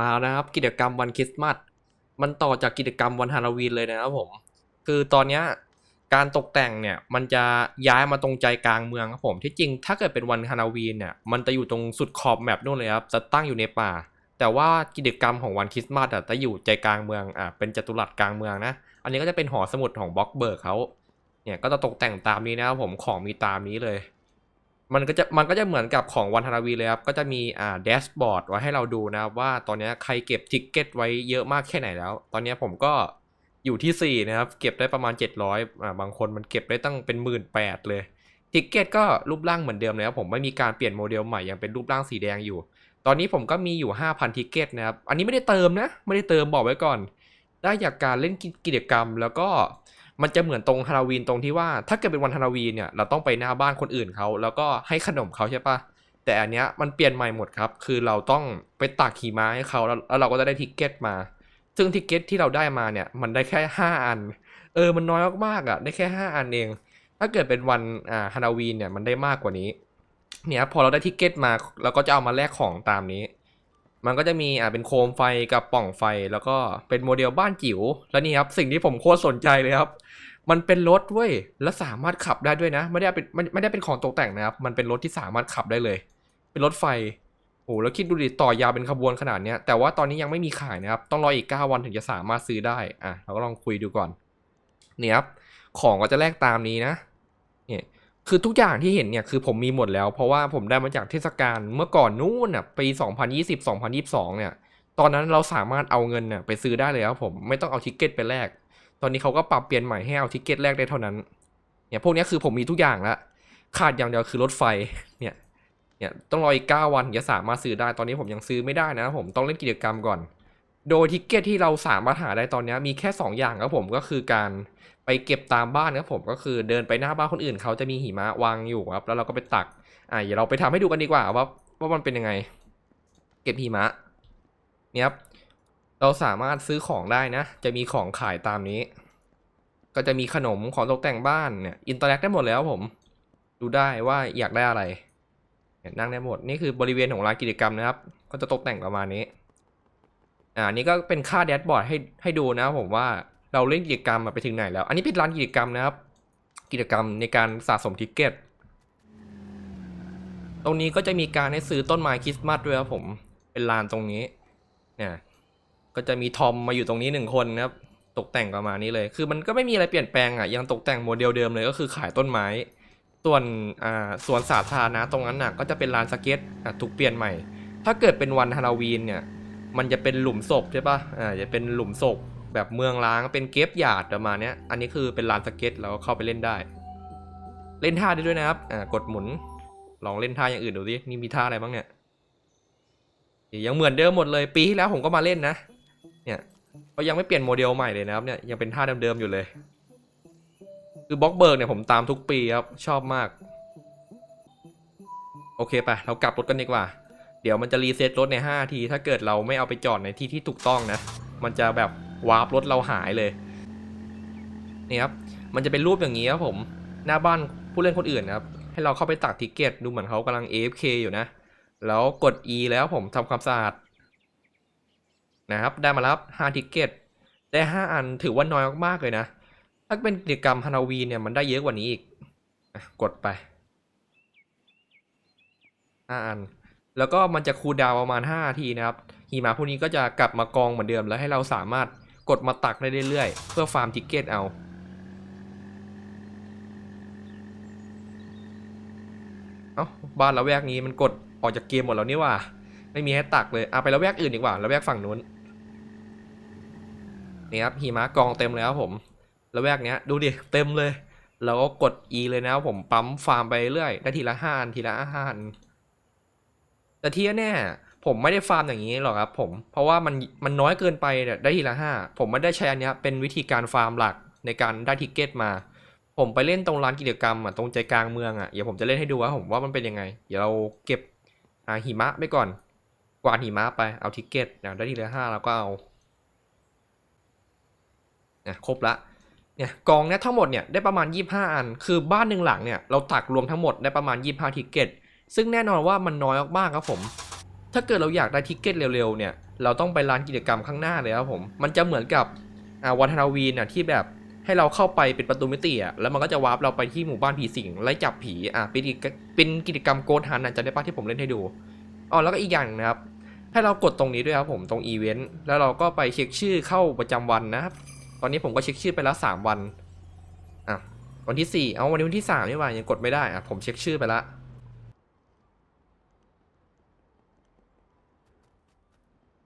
มาแล้วนะครับกิจกรรมวันคริสต์มาสมันต่อจากกิจกรรมวันฮาโลวีนเลยนะครับผม คือตอนเนี้ยการตกแต่งเนี่ยมันจะย้ายมาตรงใจกลางเมืองครับผม ที่จริงถ้าเกิดเป็นวันฮาโลวีนเนี่ยมันจะอยู่ตรงสุดขอบแมปนู่นเลยครับจะตั้งอยู่ในป่า แต่ว่ากิจกรรมของวันคริสต์มาสอะจะอยู่ใจกลางเมืองอะเป็นจัตุรัสกลางเมืองนะ อันนี้ก็จะเป็นหอสมุดของบล็อกเบิร์กเขาเนี่ยก็จะตกแต่งตามนี้นะครับผมของมีตามนี้เลย มันก็จะมันก็จะเหมือนกับของวันฮาโลวีเลยครับ ก็จะมีอ่าแดชบอร์ดไว้ให้เราดูนะครับว่าตอนนี้ใครเก็บทิกเก็ตไว้เยอะมากแค่ไหนแล้ว ตอนนี้ผมก็อยู่ที่ 4 นะครับ เก็บได้ประมาณ 700อ่าบางคนมันเก็บได้ตั้งเป็นหมื่นแปดเลยทิกเก็ตก็รูปร่างเหมือนเดิมเลยครับผมไม่มีการเปลี่ยนโมเดลใหม่ยังเป็นรูปร่างสีแดงอยู่ ตอนนี้ผมก็มีอยู่ 5,000ทิกเก็ตนะครับ อันนี้ไม่ได้เติมนะ ไม่ได้เติมบอกไว้ก่อน ได้จากการเล่นกิจกรรมแล้วก็ มันจะเหมือนตรงฮาโลวีนตรงที่ว่า ถ้าเกิดเป็นวันฮาโลวีนเนี่ยเราต้องไปหน้าบ้านคนอื่นเขาแล้วก็ให้ขนมเขาใช่ปะแต่อันเนี้ยมันเปลี่ยนใหม่หมดครับ คือเราต้องไปตักขี่ม้าให้เขาแล้วแล้วเราก็จะได้ทิกเก็ตมา ซึ่งทิกเก็ตที่เราได้มาเนี่ยมันได้แค่ห้าอัน เออมันน้อยมากๆอะได้แค่ห้าอันเอง ถ้าเกิดเป็นวันอ่าฮาโลวีนเนี่ยมันได้มากกว่านี้ เนี่ยพอเราได้ทิกเก็ตมาเราก็จะเอามาแลกของตามนี้มันก็จะมีอ่าเป็นโคมไฟกับป่องไฟแล้วก็เป็นโมเดลบ้านจิ๋วแล้วนี่ครับสิ่งที่ผมโคตรสนใจเลยครับ มันเป็นรถเว้ยแล้วสามารถขับได้ด้วยนะ ไม่ได้เป็นไม่ไม่ได้เป็นของตกแต่งนะครับ มันเป็นรถที่สามารถขับได้เลย เป็นรถไฟโอ้แล้วคิดดูดิต่อยาวเป็นขบวนขนาดเนี้ยแต่ว่าตอนนี้ยังไม่มีขายนะครับ ต้องรออีก 9 วันถึงจะสามารถซื้อได้อะเราก็ลองคุยดูก่อนเนี่ยครับของก็จะแลกตามนี้นะเนี่ยคือทุกอย่างที่เห็นเนี่ยคือผมมีหมดแล้ว เพราะว่าผมได้มาจากเทศกาลเมื่อก่อนนู้นน่ะปี 2020 2022 เนี่ย ตอนนั้นเราสามารถเอาเงินน่ะไปซื้อได้เลยครับผมไม่ต้องเอาทิกเก็ตไปแลก ตอนนี้เขาก็ปรับเปลี่ยนใหม่ให้เอาทิกเก็ตแรกได้เท่านั้นเนี่ยพวกนี้คือผมมีทุกอย่างแล้วขาดอย่างเดียวคือรถไฟเนี่ยเนี่ยต้องรออีก 9 วันถึงจะสามารถซื้อได้ตอนนี้ผมยังซื้อไม่ได้นะผมต้องเล่นกิจกรรมก่อน โดยทิกเก็ตที่เราสามารถหาได้ตอนนี้มีแค่ 2 อย่างครับผมก็คือการไปเก็บตามบ้านครับผมก็คือเดินไปหน้าบ้านคนอื่นเขาจะมีหิมะวางอยู่ครับแล้วเราก็ไปตักอะเดี๋ยวเราไปทำให้ดูกันดีกว่าว่าว่ามันเป็นยังไง เก็บหิมะเนี่ยครับ เราสามารถซื้อของได้นะ จะมีของขายตามนี้ ก็จะมีขนมของตกแต่งบ้านเนี่ยอินเตอร์แอคได้หมดแล้วผม ดูได้ว่าอยากได้อะไรเนี่ยนั่งได้หมด นี่คือบริเวณของลานกิจกรรมนะครับ ก็จะตกแต่งประมาณนี้ อ่านี่ก็เป็นค่าแดชบอร์ดให้ให้ดูนะครับผมว่าเราเล่นกิจกรรมมาไปถึงไหนแล้ว อันนี้เป็นร้านกิจกรรมนะครับ กิจกรรมในการสะสมทิกเก็ต ตรงนี้ก็จะมีการให้ซื้อต้นไม้คริสต์มาสด้วยครับผม เป็นลานตรงนี้ เนี่ย ก็จะมีทอมมาอยู่ตรงนี้หนึ่งคนนะครับ ตกแต่งประมาณนี้เลย คือมันก็ไม่มีอะไรเปลี่ยนแปลงอะ ยังตกแต่งโมเดลเดิมเลยก็คือขายต้นไม้ ส่วนอ่าสวนสาธารณะตรงนั้นน่ะก็จะเป็นลานสเก็ตอะถูกเปลี่ยนใหม่ ถ้าเกิดเป็นวันฮาโลวีนเนี่ย มันจะเป็นหลุมศพใช่ปะอ่า จะเป็นหลุมศพแบบเมืองล้าง เป็นเก็บหยาดประมาณนี้อันนี้คือเป็นลานสเก็ตเราก็เข้าไปเล่นได้ เล่นท่าได้ด้วยนะครับ อ่า กดหมุน ลองเล่นท่าอย่างอื่นดูดินี่มีท่าอะไรบ้างเนี่ย ยังเหมือนเดิมหมดเลย ปีที่แล้วผมก็มาเล่นนะ เนี่ยเขายังไม่เปลี่ยนโมเดลใหม่เลยนะครับเนี่ยยังเป็นท่าเดิมๆอยู่เลย คือบล็อกเบิร์กเนี่ยผมตามทุกปีครับชอบมาก โอเคไปเรากลับรถกันดีกว่า เดี๋ยวมันจะรีเซ็ตรถใน5ที ถ้าเกิดเราไม่เอาไปจอดในที่ที่ถูกต้องนะ มันจะแบบวาร์ปรถเราหายเลยนี่ครับมันจะเป็นรูปอย่างนี้ครับผมหน้าบ้านผู้เล่นคนอื่นนะครับให้เราเข้าไปตักทิกเก็ตดูเหมือนเขากำลัง AFK อยู่นะ แล้วกด E แล้วผมทำความสะอาด นะครับ ได้มาแล้วห้าทิกเก็ตได้ห้าอันถือว่าน้อยมากๆเลยนะ ถ้าเป็นกิจกรรมฮาโลวีนเนี่ยมันได้เยอะกว่านี้อีกกดไปห้าอัน แล้วก็มันจะคูลดาวประมาณห้านาทีนะครับหิมะพวกนี้ก็จะกลับมากองเหมือนเดิมแล้วให้เราสามารถกดมาตักได้เรื่อยๆ เพื่อฟาร์มทิกเก็ตเอาเอ้าบ้านละแวกนี้มันกดออกจากเกมหมดแล้วนี่ว่า ไม่มีให้ตักเลยอะไปละแวกอื่นดีกว่าละแวกฝั่งนู้น นี่ครับหิมะกองเต็มเลยครับผมแล้วแวกเนี้ยดูดิเต็มเลยเราก็กด E เลยนะครับผมปั๊มฟาร์มไปเรื่อยได้ทีละห้าอันทีละห้าอันแต่ที่แน่ผมไม่ได้ฟาร์มอย่างนี้หรอกครับผมเพราะว่ามันมันน้อยเกินไปเนี่ยได้ทีละห้าผมไม่ได้ใช้อันเนี้ยเป็นวิธีการฟาร์มหลักในการได้ทิกเก็ตมา ผมไปเล่นตรงร้านกิจกรรมอะตรงใจกลางเมืองอะเดี๋ยวผมจะเล่นให้ดูว่าผมว่ามันเป็นยังไง เดี๋ยวเราเก็บหิมะไปก่อน กวาดหิมะไปเอาทิกเก็ตนะได้ทีละห้าแล้วก็เอา นี่ยครบละเนี่ยกองเนี่ยทั้งหมดเนี่ยได้ประมาณ 25 อัน คือบ้านหนึ่งหลังเนี่ยเราตักรวมทั้งหมดได้ประมาณ 25 ทิกเก็ต ซึ่งแน่นอนว่ามันน้อยมากครับผม ถ้าเกิดเราอยากได้ทิกเก็ตเร็วๆเนี่ยเราต้องไปลานกิจกรรมข้างหน้าเลยครับผม มันจะเหมือนกับวันฮาวีนอะที่แบบให้เราเข้าไปเป็นประตูมิติอะแล้วมันก็จะวาร์ปเราไปที่หมู่บ้านผีสิงไล่จับผีอะเป็นกิจเป็นกิจกรรมโกดฮันอะจะได้ป้าที่ผมเล่นให้ดูอ๋อแล้วก็อีกอย่างนะครับให้เรากดตรงนี้ด้วยครับผมตรงอีเวนต์แล้วเราก็ไปเช็คชื่อเข้าประจำวันนะครับต อนนี้ผมก็เช็คชื่อไปแล้วสามวันอะวันที่สี่เอาวันนี้วันที่สามนี่หว่ายังกดไม่ได้อะผมเช็คชื่อไปละ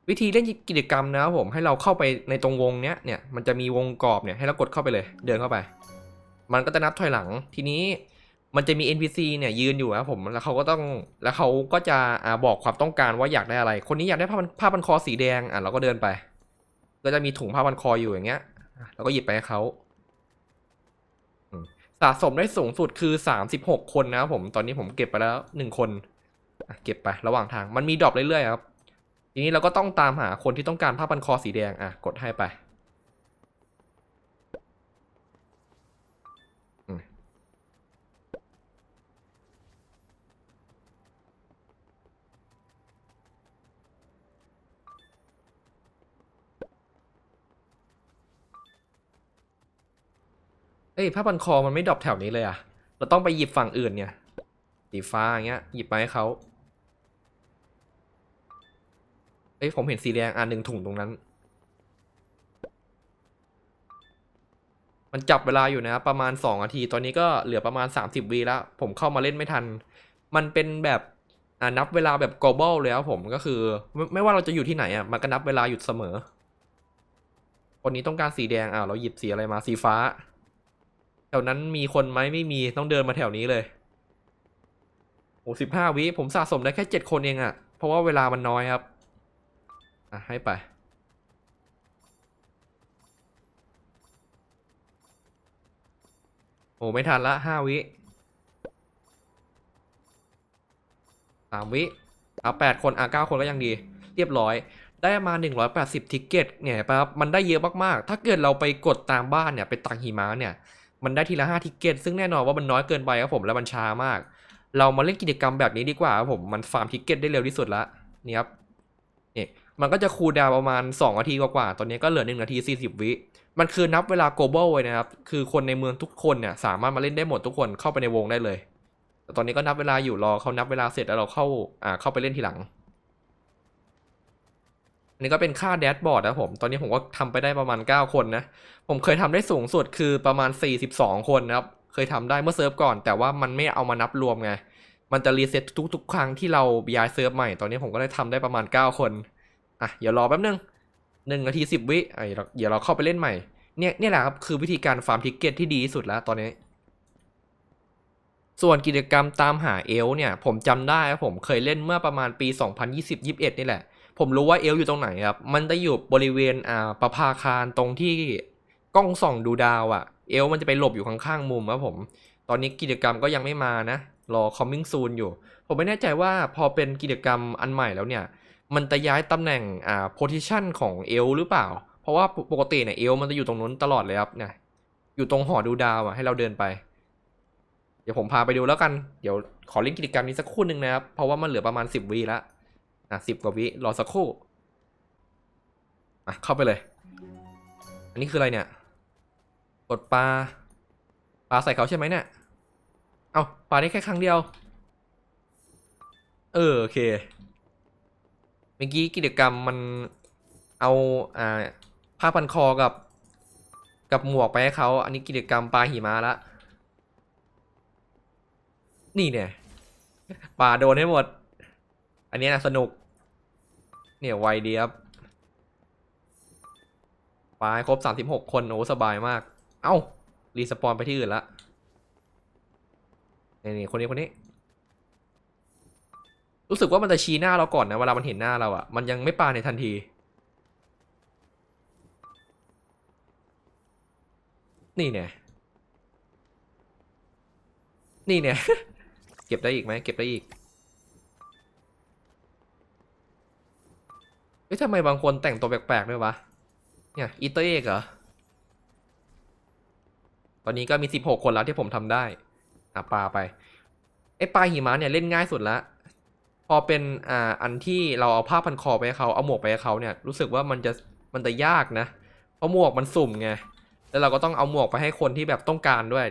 วิธีเล่นกิจกรรมนะครับผมให้เราเข้าไปในตรงวงเนี้ยเนี่ยมันจะมีวงกรอบเนี่ยให้เรากดเข้าไปเลย เดินเข้าไป มันก็จะนับถอยหลังทีนี้มันจะมี NPC เนี่ยยืนอยู่ครับผมแล้วเขาก็ต้องแล้วเขาก็จะอ่าบอกความต้องการว่าอยากได้อะไร คนนี้อยากได้ผ้าพันผ้าพันคอสีแดงอะเราก็เดินไป ก็จะมีถุงผ้าพันคออยู่อย่างเงี้ย อะเราก็หยิบไปให้เขาอืมสะสมได้สูงสุดคือ36คนนะครับผม ตอนนี้ผมเก็บไปแล้วหนึ่งคนอะเก็บไประหว่างทาง มันมีดรอปเรื่อยๆครับ ทีนี้เราก็ต้องตามหาคนที่ต้องการผ้าพันคอสีแดง อะ กดให้ไป เอ้ยผ้าพันคอมันไม่ดรอปแถวนี้เลยอะเราต้องไปหยิบฝั่งอื่นเนี่ยสีฟ้าอย่างเงี้ยหยิบมาให้เขาเอ้ยผมเห็นสีแดงอันหนึ่งถุงตรงนั้น มันจับเวลาอยู่นะประมาณ2นาที ตอนนี้ก็เหลือประมาณ30วีแล้ว ผมเข้ามาเล่นไม่ทัน มันเป็นแบบอ่านับเวลาแบบ global เลยครับผมก็คือไม่ไม่ว่าเราจะอยู่ที่ไหนอะมันก็นับเวลาหยุดเสมอคนนี้ต้องการสีแดงอ่าเราหยิบสีอะไรมาสีฟ้า แถวนั้นมีคนไหมไม่มีต้องเดินมาแถวนี้เลยโอ้สิบห้าวิผมสะสมได้แค่เจ็ดคนเองอะเพราะว่าเวลามันน้อยครับ อะให้ไป โอ้ไม่ทันละห้าวิสามวิเอาแปดคนอะเก้าคนก็ยังดี เรียบร้อย ได้มาหนึ่งร้อยแปดสิบทิกเก็ตเนี่ยครับมันได้เยอะมาก ๆ ถ้าเกิดเราไปกดตามบ้านเนี่ย ไปตังหิมะเนี่ย มันได้ทีละห้าทิกเก็ตซึ่งแน่นอนว่ามันน้อยเกินไปครับผมแล้วมันช้ามาก เรามาเล่นกิจกรรมแบบนี้ดีกว่าครับผมมันฟาร์มทิกเก็ตได้เร็วที่สุดละนี่ครับนี่มันก็จะคูลดาวประมาณ 2 นาทีกว่าๆตอนนี้ก็เหลือ 1 นาที 40 วิ มันคือนับเวลา global เลยนะครับ คือคนในเมืองทุกคนเนี่ยสามารถมาเล่นได้หมดทุกคนเข้าไปในวงได้เลยแต่ตอนนี้ก็นับเวลาอยู่รอเขานับเวลาเสร็จแล้วเราเข้าอ่าเข้าไปเล่นทีหลัง อันนี้ก็เป็นค่าแดชบอร์ดนะผม ตอนนี้ผมก็ทำไปได้ประมาณ 9 คนนะ ผมเคยทำได้สูงสุดคือประมาณ 42 คนนะครับ เคยทำได้เมื่อเซิร์ฟก่อน แต่ว่ามันไม่เอามานับรวมไง มันจะรีเซ็ตทุกๆ ครั้งที่เราย้ายเซิร์ฟใหม่ ตอนนี้ผมก็ได้ทำได้ประมาณ 9 คน อะอย่ารอแป๊บนึงหนึ่งนาทีสิบวิไอ้เราเดี๋ยวเราเข้าไปเล่นใหม่ เนี่ยเนี่ยแหละครับคือวิธีการฟาร์มทิกเก็ตที่ดีที่สุดแล้วตอนนี้ส่วนกิจกรรมตามหาเอลเนี่ยผมจำได้ผมเคยเล่นเมื่อประมาณปี 2020-21 นี่แหละ ผมรู้ว่าเอลอยู่ตรงไหนครับ มันจะอยู่บริเวณอ่าประภาคารตรงที่กล้องส่องดูดาวอะ่ะ เอลมันจะไปหลบอยู่ข้างๆมุมครับผม ตอนนี้กิจกรรมก็ยังไม่มานะ รอ coming soon อยู่ ผมไม่แน่ใจว่าพอเป็นกิจกรรมอันใหม่แล้วเนี่ย มันจะย้ายตำแหน่งอ่า position ของเอลหรือเปล่า เพราะว่าปกติเนี่ยเอลมันจะอยู่ตรงนู้นตลอดเลยครับเนี่ย อยู่ตรงหอดูดาวอะให้เราเดินไป เดี๋ยวผมพาไปดูแล้วกัน เดี๋ยวขอเล่นกิจกรรมนี้สักครู่หนึ่งนะครับ เพราะว่ามันเหลือประมาณสิบวิแล้ว อะสิบกว่าวิรอสักครู่อะเข้าไปเลย อันนี้คืออะไรเนี่ยกดปลาปลาใส่เขาใช่ไหมเนี่ยเอาปลาได้แค่ครั้งเดียว เออโอเคเมื่อกี้กิจกรรมมันเอาอ่าผ้าพันคอกับ กับหมวกไปให้เขาอันนี้กิจกรรมปลาหิมะละนี่เนี่ยปลาโดนให้หมด อันนี้นะสนุก เนี่ยไวดีครับปาให้ครบสามสิบหกคนโอ้สบายมาก เอ้า รีสปอนไปที่อื่นละนี่นี่คนนี้คนนี้ รู้สึกว่ามันจะชี้หน้าเราก่อนนะ เวลามันเห็นหน้าเราอะมันยังไม่ปาในทันทีนี่เนี่ย นี่เนี่ย เก็บได้อีกไหม เก็บได้อีก เฮ้ยทำไมบางคนแต่งตัวแปลกๆด้วยวะ เนี่ยอีเตอร์เอกเหรอ ตอนนี้ก็มีสิบหกคนแล้วที่ผมทำได้อะปลาไปไอ้ปลาหิมะเนี่ยเล่นง่ายสุดละ พอเป็นอ่าอันที่เราเอาผ้าพันคอไปให้เขาเอาหมวกไปให้เขาเนี่ยรู้สึกว่ามันจะมันจะยากนะ เพราะหมวกมันสุ่มไง แล้วเราก็ต้องเอาหมวกไปให้คนที่แบบต้องการด้วย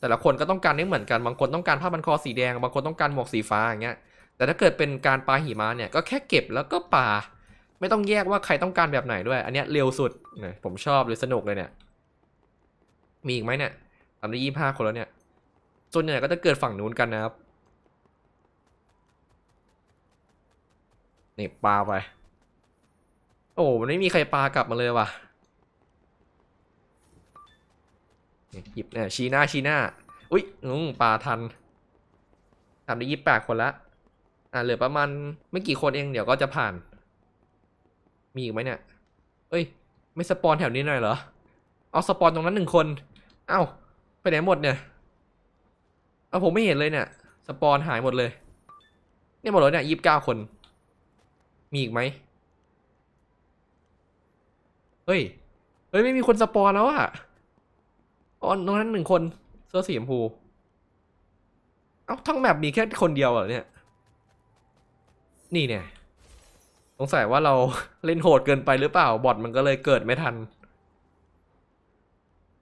แต่ละคนก็ต้องการไม่เหมือนกัน บางคนต้องการผ้าพันคอสีแดง บางคนต้องการหมวกสีฟ้าอย่างเงี้ย แต่ถ้าเกิดเป็นการปาหิมะเนี่ยก็แค่เก็บแล้วก็ปา ไม่ต้องแยกว่าใครต้องการแบบไหนด้วย อันเนี้ยเร็วสุดนี่ยผมชอบเลยสนุกเลยเนี่ย มีอีกไหมเนี่ยทำได้ยี่ห้าคนแล้วเนี่ยส่วนใหญ่ก็จะเกิดฝั่งนู้นกันนะครับ นี่ปลาไป โอ้มันไม่มีใครปลากลับมาเลยว่ะหยิบเนี่ยชี้หน้าชี้หน้า อุ้ยอืมปาทันทำได้ยี่แปดคนละ อ่าเหลือประมาณไม่กี่คนเองเดี๋ยวก็จะผ่าน มีอีกไหมเนี่ย เอ้ย ไม่สปอนแถวนี้หน่อยเหรอ เอาสปอนตรงนั้นหนึ่งคน เอ้า ไปไหนหมดเนี่ย เอาผมไม่เห็นเลยเนี่ย สปอนหายหมดเลย เนี่ยหมดเลยเนี่ยยี่สิบเก้าคน มีอีกไหมเฮ้ย เฮ้ยไม่มีคนสปอนแล้วอะอ๋อตรงนั้นหนึ่งคน เสื้อสีชมพู เอ้าทั้งแมปมีแค่คนเดียวเหรอเนี่ย นี่เนี่ย งสัยว่าเราเล่นโหดเกินไปหรือเปล่า บอทมันก็เลยเกิดไม่ทัน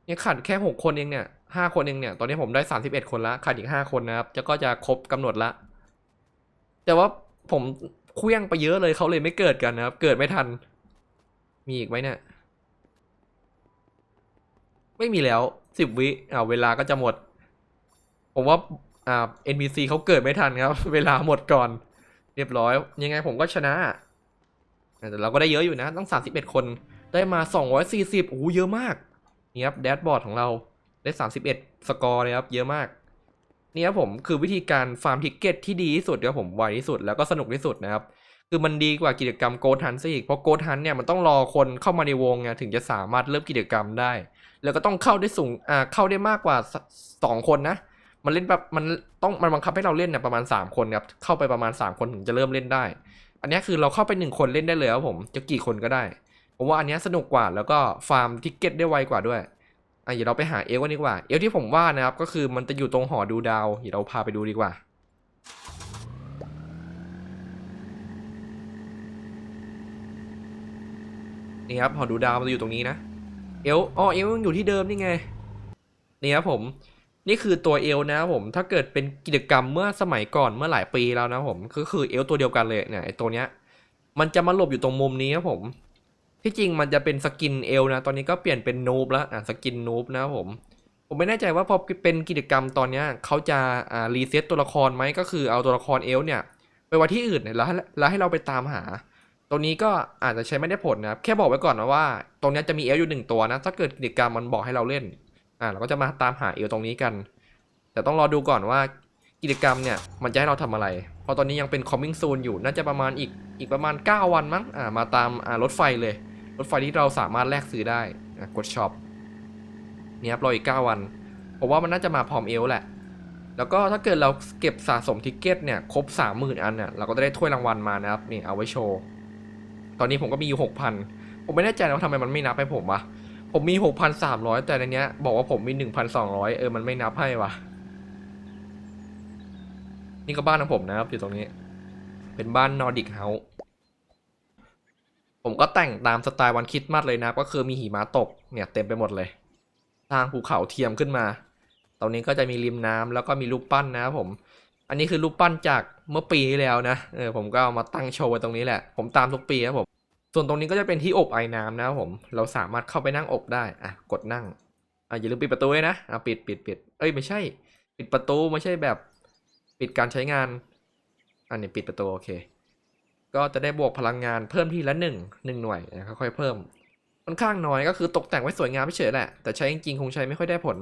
เนี่ยขาดแค่หกคนเองเนี่ยห้าคนเองเนี่ย ตอนนี้ผมได้สามสิบเอ็ดคนละขาดอีกห้าคนนะครับจะก็จะครบกำหนดละ แต่ว่าผมเคลี้ยงไปเยอะเลยเขาเลยไม่เกิดกันนะครับ เกิดไม่ทัน มีอีกไหมเนี่ย ไม่มีแล้วสิบวิอ่าเวลาก็จะหมด ผมว่าอ่า NPC เขาเกิดไม่ทันครับ เวลาหมดก่อน เรียบร้อย ยังไงผมก็ชนะ แต่เราก็ได้เยอะอยู่นะตั้งสามสิบเอ็ดคนได้มาสองร้อยสี่สิบโอ้โหเยอะมากนี่ครับแดชบอร์ดของเราได้ 31 สกอร์เลยครับเยอะมากนี่ครับผมคือวิธีการฟาร์มทิกเก็ตที่ดีที่สุดครับผมไวที่สุดแล้วก็สนุกที่สุดนะครับคือมันดีกว่ากิจกรรมโกทันซะอีกเพราะโกทันเนี่ยมันต้องรอคนเข้ามาในวงไงถึงจะสามารถเริ่มกิจกรรมได้ แล้วก็ต้องเข้าได้สูงอ่าเข้าได้มากกว่าสองคนนะ มันเล่นแบบมันต้องมันบังคับให้เราเล่นเนี่ยประมาณ 3 คนครับเข้าไปประมาณ 3 คนถึงจะเริ่มเล่นได้ อันนี้คือเราเข้าไป1คนเล่นได้เลยครับผมจะกี่คนก็ได้ ผมว่าอันนี้สนุกกว่าแล้วก็ฟาร์มทิกเก็ตได้ไวกว่าด้วยอะเดี๋ยวเราไปหาเอลกันดีกว่า เอลที่ผมว่านะครับก็คือมันจะอยู่ตรงหอดูดาวเดี๋ยวเราพาไปดูดีกว่านี่ครับหอดูดาวมันจะอยู่ตรงนี้นะ เอลอ๋อเอลยังอยู่ที่เดิมนี่ไงนี่ครับผม นี่คือตัวเอลนะครับผมถ้าเกิดเป็นกิจกรรมเมื่อสมัยก่อนเมื่อหลายปีแล้วนะผมก็คือเอลตัวเดียวกันเลยเนี่ยไอตัวเนี้ยมันจะมาหลบอยู่ตรงมุมนี้ครับผมที่จริงมันจะเป็นสกินเอลนะตอนนี้ก็เปลี่ยนเป็นนูบแล้วอะสกินนูบนะครับผมผมไม่แน่ใจว่าพอเป็นกิจกรรมตอนเนี้ยเขาจะอ่ารีเซ็ตตัวละครไหมก็คือเอาตัวละครเอลเนี่ยไปไว้ที่อื่นเนี่ยแล้วให้แล้วให้เราไปตามหา ตรงนี้ก็อาจจะใช้ไม่ได้ผลนะครับแค่บอกไว้ก่อนนะว่า ตรงเนี้ยจะมีเอลอยู่หนึ่งตัวนะ ถ้าเกิดกิจกรรมมันบอกให้เราเล่น อ่าเราก็จะมาตามหาเอลตรงนี้กัน แต่ต้องรอดูก่อนว่ากิจกรรมเนี่ยมันจะให้เราทำอะไร เพราะตอนนี้ยังเป็น coming soon อยู่น่าจะประมาณอีกอีกประมาณ 9 วันมั้งอ่ามาตามอ่ารถไฟเลย รถไฟที่เราสามารถแลกซื้อได้นะกดช็อปเนี่ยครับรออีก 9 วันผมว่ามันน่าจะมาพร้อมเอลแหละ แล้วก็ถ้าเกิดเราเก็บสะสมทิกเก็ตเนี่ยครบ 30,000 อันเนี่ยเราก็จะได้ถ้วยรางวัลมานะครับนี่เอาไว้โชว์ ตอนนี้ผมก็มีอยู่ 6,000 ผมไม่แน่ใจว่าทำไมมันไม่นับให้ผมวะ ผมมี6,300แต่ในเนี้ย บอกว่าผมมี1,200เออมันไม่นับให้วะนี่ก็บ้านของผมนะครับอยู่ตรงนี้ เป็นบ้านนอร์ดิกเฮาส์ผมก็แต่งตามสไตล์วันคริดมัดเลยนะ ก็คือมีหิมะตกเนี่ยเต็มไปหมดเลยสร้างภูเขาเทียมขึ้นมา ตรงนี้ก็จะมีริมน้ำแล้วก็มีรูปปั้นนะครับผม อันนี้คือรูปปั้นจากเมื่อปีที่แล้วนะ เออผมก็เอามาตั้งโชว์ไว้ตรงนี้แหละ ผมตามทุกปีครับผม ส่วนตรงนี้ก็จะเป็นที่อบไอ้น้ำนะครับผม เราสามารถเข้าไปนั่งอบได้ อะ กดนั่ง อะอย่าลืมปิดประตูด้วยนะ อะปิดปิดปิดเอ้ยไม่ใช่ ปิดประตูไม่ใช่แบบ ปิดการใช้งาน อันนี้ปิดประตูโอเค ก็จะได้บวกพลังงานเพิ่มทีละหนึ่งหนึ่งหน่วยนะค่อยๆเพิ่ม ค่อนข้างน้อยก็คือตกแต่งไว้สวยงามเฉยแหละ แต่ใช้จริงๆคงใช้ไม่ค่อยได้ผล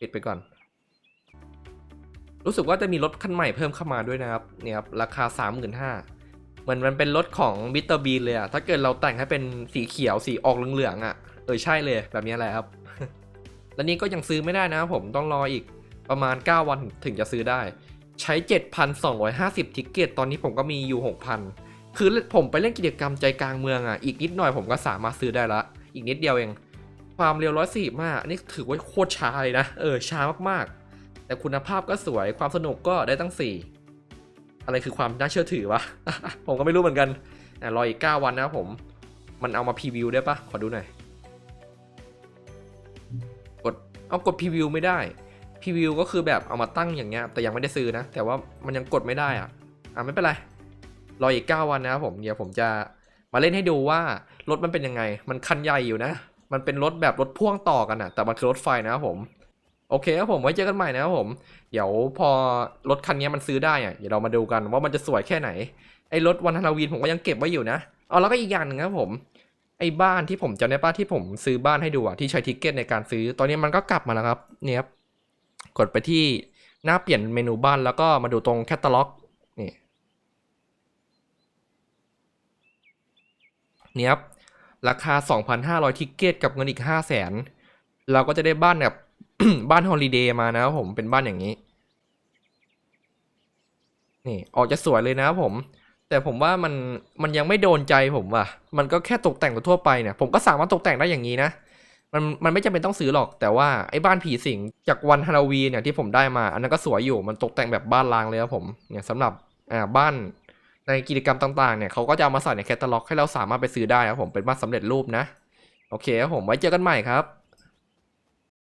ปิดไปก่อน รู้สึกว่าจะมีรถคันใหม่เพิ่มเข้ามาด้วยนะครับ เนี่ยครับราคา 35,000 เหมือนมันเป็นรถของบิตเตอร์บีเลยอะถ้าเกิดเราแต่งให้เป็นสีเขียวสีออกเหลืองๆอะเออใช่เลยแบบนี้แหละครับ แล้วนี่ก็ยังซื้อไม่ได้นะครับผมต้องรออีกประมาณ 9 วันถึงจะซื้อได้ ใช้ 7,250 ทิกเก็ตตอนนี้ผมก็มีอยู่ 6,000 คือผมไปเล่นกิจกรรมใจกลางเมืองอะอีกนิดหน่อยผมก็สามารถซื้อได้ละ อีกนิดเดียวเอง ความเร็วร้อยสี่มากอันนี้ถือว่าโคตรช้าเลยนะ เออช้ามากๆ แต่คุณภาพก็สวยความสนุกก็ได้ตั้ง อะไรคือความน่าเชื่อถือวะ ผมก็ไม่รู้เหมือนกันรออีก 9 วันนะครับผม มันเอามาพรีวิวได้ปะขอดูหน่อย กด เอากดพรีวิวไม่ได้ พรีวิวก็คือแบบเอามาตั้งอย่างเงี้ย แต่ยังไม่ได้ซื้อนะ แต่ว่ามันยังกดไม่ได้อะ อะไม่เป็นไร รออีก 9 วันนะครับผม เดี๋ยวผมจะมาเล่นให้ดูว่ารถมันเป็นยังไง มันคันใหญ่อยู่นะ มันเป็นรถแบบรถพ่วงต่อกันอะแต่มันคือรถไฟนะครับผม โอเคครับผมไว้เจอกันใหม่นะครับผม เดี๋ยวพอรถคันนี้มันซื้อได้อะเดี๋ยวเรามาดูกันว่ามันจะสวยแค่ไหน ไอ้รถวันฮาโลวีนผมก็ยังเก็บไว้อยู่นะเอาแล้วก็อีกอย่างหนึ่งครับผม ไอ้บ้านที่ผมจำได้ป้าที่ผมซื้อบ้านให้ดูอะที่ใช้ทิกเก็ตในการซื้อ ตอนนี้มันก็กลับมาแล้วครับ เนี่ยครับ กดไปที่หน้าเปลี่ยนเมนูบ้านแล้วก็มาดูตรงแคตตาล็อกนี่เนี่ยครับราคา 2,500ทิกเก็ตกับเงินอีก 500,000เราก็จะได้บ้านแบบ บ้านฮอลิเดย์มานะครับผมเป็นบ้านอย่างนี้ นี่ออกจะสวยเลยนะครับผม แต่ผมว่ามันมันยังไม่โดนใจผมว่ะ มันก็แค่ตกแต่งทั่วไปเนี่ย ผมก็สามารถตกแต่งได้อย่างนี้นะมันมันไม่จำเป็นต้องซื้อหรอกแต่ว่าไอ้บ้านผีสิงจากวันฮาโลวีนเนี่ยที่ผมได้มา อันนั้นก็สวยอยู่มันตกแต่งแบบบ้านลางเลยครับผมเนี่ยสำหรับอ่าบ้านในกิจกรรมต่างๆเนี่ยเขาก็จะเอามาใส่ในแคตตาล็อกให้เราสามารถไปซื้อได้ครับผมเป็นบ้านสำเร็จรูปนะ โอเคครับผมไว้เจอกันใหม่ครับ